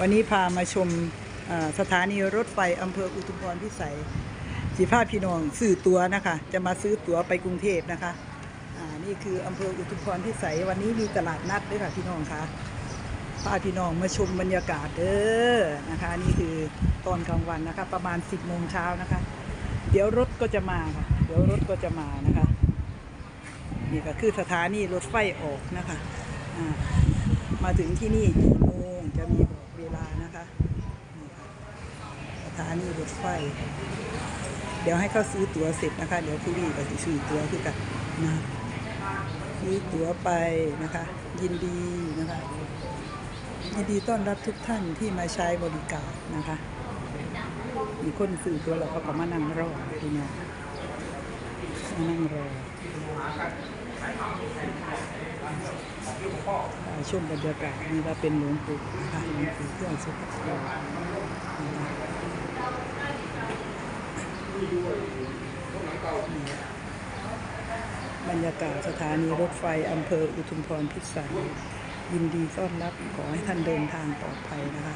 วันนี้พามาชมสถานีรถไฟอำเภออุทุมพรพิสัยสีภาพพี่น้องซื้อตั๋วนะคะ จะมาซื้อตั๋วไปกรุงเทพนะคะนี่คืออำเภออุทุมพรพิสัยวันนี้มีตลาดนัดด้วยค่ะพี่น้องคะพาพี่น้องมาชมบรรยากาศเด้อนะคะ นี่คือตอนกลางวันนะคะ ประมาณ 10โมงเช้านะคะ เดี๋ยวรถก็จะมาค่ะ เดี๋ยวรถก็จะมานะคะ นี่ก็คือสถานีรถไฟออกนะคะมาถึงที่นี่ จะมีบอกเวลานะคะนี่ค่ะสถานีรถไฟ เดี๋ยวให้เขาซื้อตั๋วเสร็จนะคะ เดี๋ยวผู้รีก็จะซื้อตั๋วคือกันนะซื้อตั๋วไปนะคะ ยินดีนะคะยินดีต้อนรับทุกท่านที่มาใช้บริการนะคะ มีคนซื้อตัวเราก็มานั่งรอทีนี้มานั่งรอ ช่วงบรรยากาศนี่ก็เป็นหลวงปู่นะคะหลวงปู่เครื่องสุขภาบรรยากาศสถานีรถไฟอำเภออุทุมพรพิสัยยินดีต้อนรับขอให้ท่านเดินทางปลอดภัยนะคะ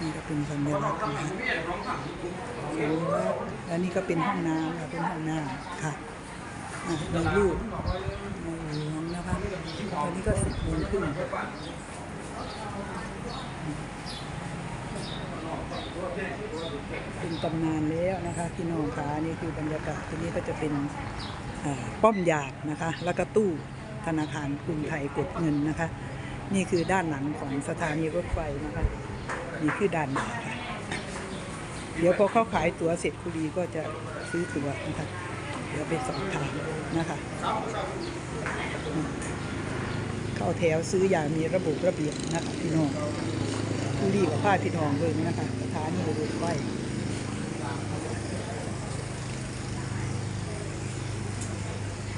นี่ก็เป็นสัญลักษณ์นะคะสัญลักษณ์และนี่ก็เป็นห้องน้ำค่ะเป็นห้องน้ำค่ะ มีรูปในหลวงนะคะตอนนี้ก็สิบโมงครึ่งเป็นตำนานแล้วนะคะพี่น้องคะนี่คือบรรยากาศที่นี้ก็จะเป็นป้อมยามนะคะ แล้วก็ตู้ธนาคารกรุงไทยกดเงินนะคะ นี่คือด้านหลังของสถานีรถไฟนะคะ นี่คือด้านหน้าค่ะเดี๋ยวพอเขาขายตั๋วเสร็จคุรีก็จะซื้อตั๋วนะคะ เดี๋ยวไปสอบถามนะคะ เข้าแถวซื้ออย่างมีระบบระเบียบนะคะพี่น้องคุรีกับผ้าพี่น้องเบิ่งนะคะสถานีรถไฟ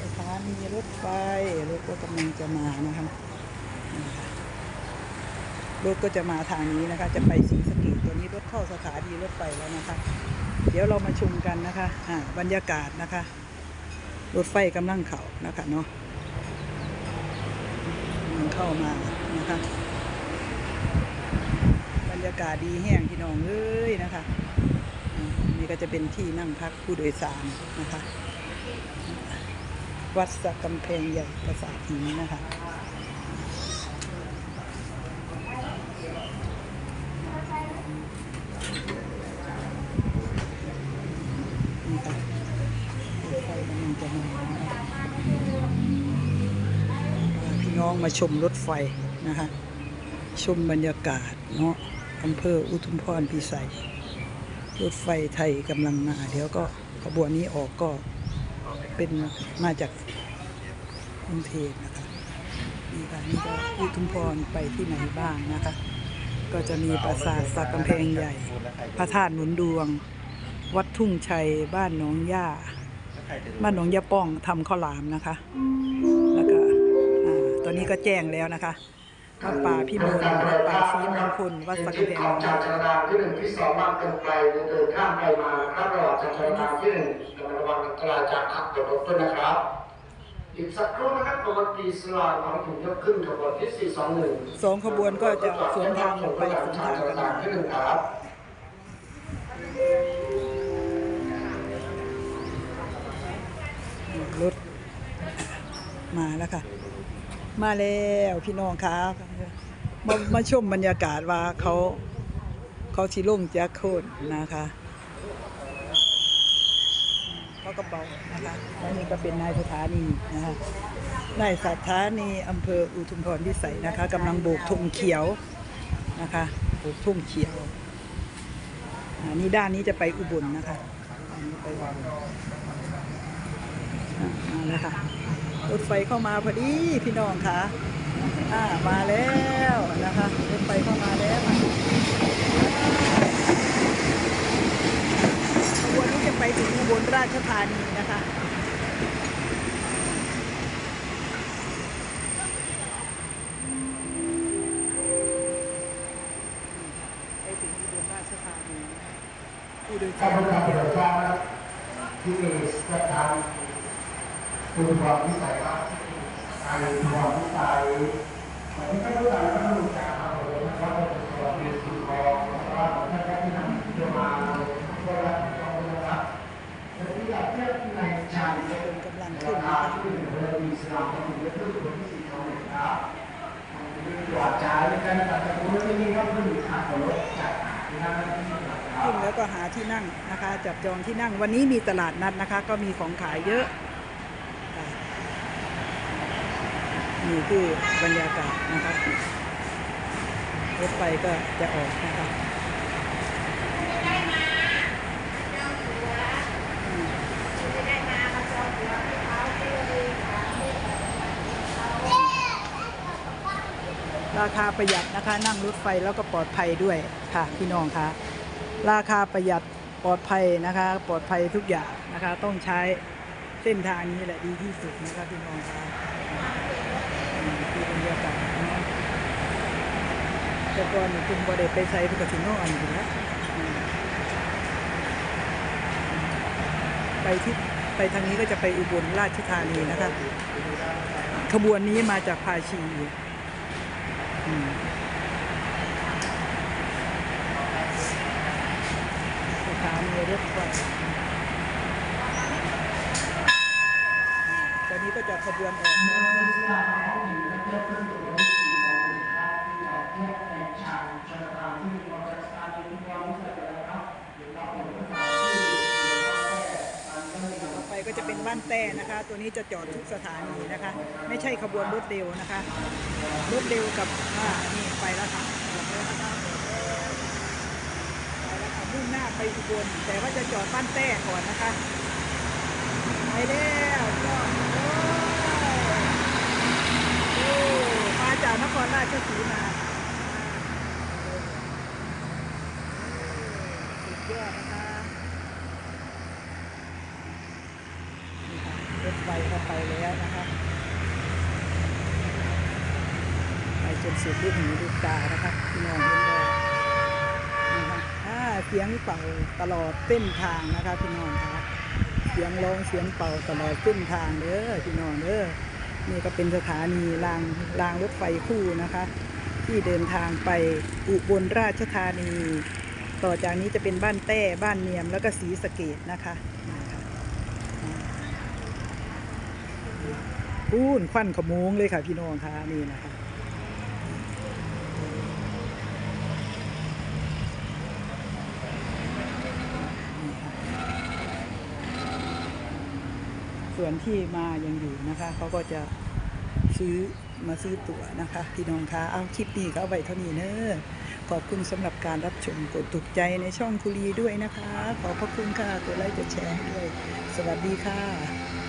สถานีรถไฟรถก็กำลังจะมานะคะรถก็จะมาทางนี้นะคะ จะไปศรีสกดตัวนี้รถเข้าสถานีรถไฟแล้วนะคะ เดี๋ยวเรามาชมกันนะคะอ่าบรรยากาศนะคะ รถไฟกำลังเข้านะคะเนาะมันเข้ามานะคะบรรยากาศดีแห้งพี่น้องเอ้ยนะคะ นี่ก็จะเป็นที่นั่งพักผู้โดยสารนะคะ วัดสะกำแพงใหญ่ปราสาทหินนะคะ นี่ค่ะรถไฟกำลังจะมาพี่น้ องมาชมรถไฟนะคะชมบรรยากาศเนาะอำเภออุทุมพรพิสัย รถไฟไทยกำลังมา เดี๋ยวก็ขบวนนี้ออกก็เป็นมาจากกรุงเทพนะคะนี่ค่ะนี่ก็อุทุมพรไปที่ไหนบ้างนะคะ ก็จะมีปราสาทสักกำแพงใหญ่ พระธาตุหนุนดวง วัดทุ่งชัย บ้านหนองย่า บ้านหนองยาป้องทำข้าวหลามนะคะ ตอนนี้ก็แจ้งแล้วนะคะวัดป่าพิมลวัดป่าศรีมงคลวัดสักกำแพงออกจากจักรยานที่หนึ่งที่สองมากเกินไปหรือเดินข้ามไปมาครับระหว่างจากจักรยานที่หนึ่งระวังอันตรายจากขับรถด้วยนะครับ อีกสักครู่นะครับขบวนปีสลาของถึงยกขึ้นขบวนที่421สองขบวนก็จะสวนทางไปสวนทางกันมาที่หนึ่งครับรถมาแล้วค่ะ มาแล้วพี่น้องครับมามาชมบรรยากาศว่าเขาเขาชิลงแจ็คโคนนะคะเขากระเป๋านะคะแล้วนี่ก็เป็นนายสถานีนะคะนายสถานีอำเภออุทุมพรพิสัยนะคะกำลังโบกธงเขียวนะคะโบกธงเขียวอันนี้ด้านนี้จะไปอุบลนะคะอันนี้ไปอุบลอะมาแล้วค่ะ รถไฟเข้ามาพอดีพี่น้องค่ะอ่ามาแล้วนะคะรถไฟเข้ามาแล้วค่ะขบวนนี้จะไปถึงอุบลราชธานีนะคะไปถึงอุบลราชธานีนะ คุณความวิสัยว่าการความวิสัยมันไม่รู้อะไรก็รู้จักเอาเลยนะครับว่าเป็นตัวเป็นตัวว่าถ้าแค่ที่นำจะมาก็รับก็รับแต่ที่อยากเทียบในชาติเวลาที่เป็นเรื่องอิสลามก็มีเรื่อคนที่สี่งของนะครับกว่าจนการแต่จะรู้ไม่มีก็เพิ่งขาดของรถจากที่นั่งขึ้นแล้วก็หาที่นั่งนะคะ จับจองที่นั่งวันนี้มีตลาดนัดนะคะ ก็มีของขายเยอะ นี่คือบรรยากาศนะคะรถไฟก็จะออกนะคะราคาประหยัดนะคะ นั่งรถไฟแล้วก็ปลอดภัยด้วยค่ะพี่น้องคะราคาประหยัดปลอดภัยนะคะ ปลอดภัยทุกอย่างนะคะ ต้องใช้เส้นทางนี้แหละดีที่สุดนะคะพี่น้องคะ อืมคือบรรยากาศนะแต่ก่อนคุณบอดไปใส่ปกตินอนอยู่แล้วอืมไปที่ไปทางนี้ก็จะไปอุบลราชธานีนะคะขบวนนี้มาจากภาชีสถานีรถไฟตอนนี้ ก็จะขบวนออกแล้วนะคะต่อไปก็จะเป็นบ้านแต้นะคะ ตัวนี้จะจอดทุกสถานีนะคะ ไม่ใช่ขบวนรถเร็วนะคะ รถเร็วกับอ่านี่ไปแล้วค่ะไปแล้วค่ะมุ่งหน้าไปอุบลแต่ว่าจะจอดบ้านแต้ก่อนนะคะไปแล้วจอดโอ้มาจากนครราชสีมาสุดยอดนะคะ นี่ ค่ะรถไฟก็ไปแล้วนะคะไปจนสุดลูกหูลูกตานะคะพี่น้องเห็นบ่นะคะอ่าเสียงเป่าตลอดเส้นทางนะคะพี่น้องคะเสียงร้องเสียงเป่าตลอดเส้นทางเด้อพี่น้องเด้อนี่ก็เป็นสถานีรางรางรถไฟคู่นะคะ ที่เดินทางไปอุบลราชธานี ต่อจากนี้จะเป็นบ้านแต้บ้านเนียมแล้วก็ศรีสะเกดนะคะ นะคะปูนควันขโมงเลยค่ะพี่น้องค่ะนี่นะคะส่วนที่มายังอยู่นะคะเขาก็จะซื้อมาซื้อตั๋วนะคะพี่น้องคะเอาคลิปนี้ก็เอาไว้เท่านี้เนอะขอบคุณสำหรับการรับชมกดถูกใจในช่องคุรีด้วยนะคะ ขอบพระคุณค่ะกดไลค์กดแชร์ให้ด้วย สวัสดีค่ะ